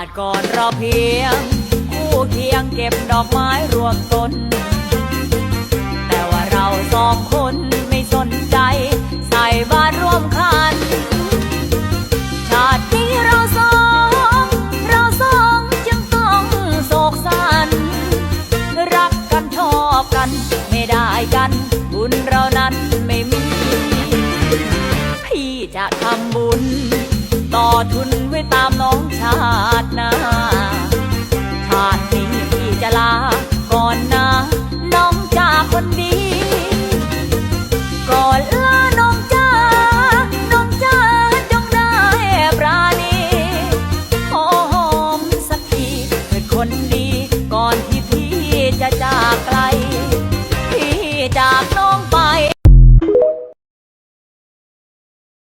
อนเราเพียง คู่เคียงเก็บดอกไม้รวมต้น แต่ว่าเราสองคนไม่สนใจ ใส่บาตรร่วมคัน ชาตินี้เราสอง เราสองจึงต้องโศกสัน รักกันชอบกัน ไม่ได้กัน บุญเรานั้นไม่มี พี่จะทำบุญ ต่อทุนไว้ตาม นดี ก่อนลาน้องจ้าน้องจ้าจงได้ปราณีหอมสักทีเป็นคนดี ก่อนที่พี่จะจากไกล พี่จากน้องไป